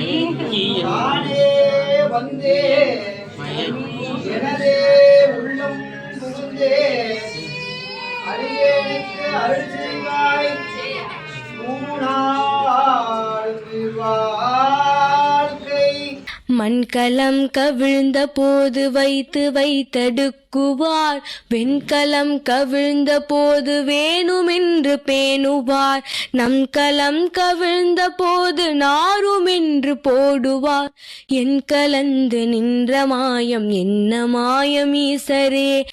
மயக்கி நானே வந்தே. எனதே உள்ளம் புகுந்தே. அடியேனுக்கு அருள் செய்வாய் ஊனாழ்ந்து வாழ்க்கை மண்கலம் கவிழ்ந்த போது வைத்து வைத்தடுக்குவார் வெண்கலம் கவிழ்ந்த போது வேணுமென்று பேணுவார். நம் கலம் கவிழ்ந்த போது நாருமென்று போடுவார். என் கலந்து நின்ற மாயம் என்ன மாயம் ஈசரே?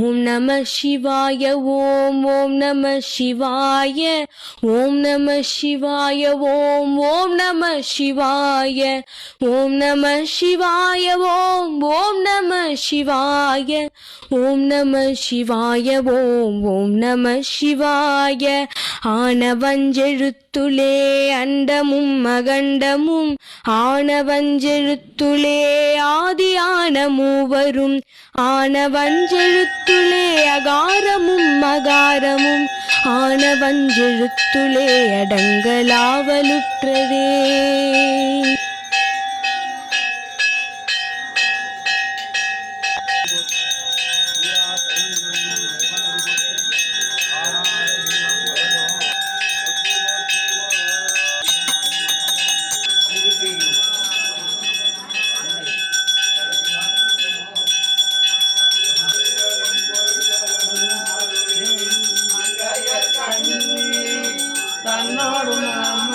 ஓம் நம சிவாய ஓம் ஓம் நம சிவாய ஓம் நம சிவாய ஓம் ஓம் நம சிவாய ஓம் நம சிவாய ஓம் ஓம் நம சிவாய. ஓம் நம சிவாய ஓம் ஓம் நம சிவாய. ஆனவஞ்செழுத்துளே அண்டமும் மகண்டமும் ஆனவஞ்செழுத்துளே ஆதியான மூவரும் ஆனவஞ்செழுத்துளே அகாரமும் மகாரமும் ஆனவஞ்செழுத்துளே அடங்கலாவலுற்றதே. தன்னோடு நாம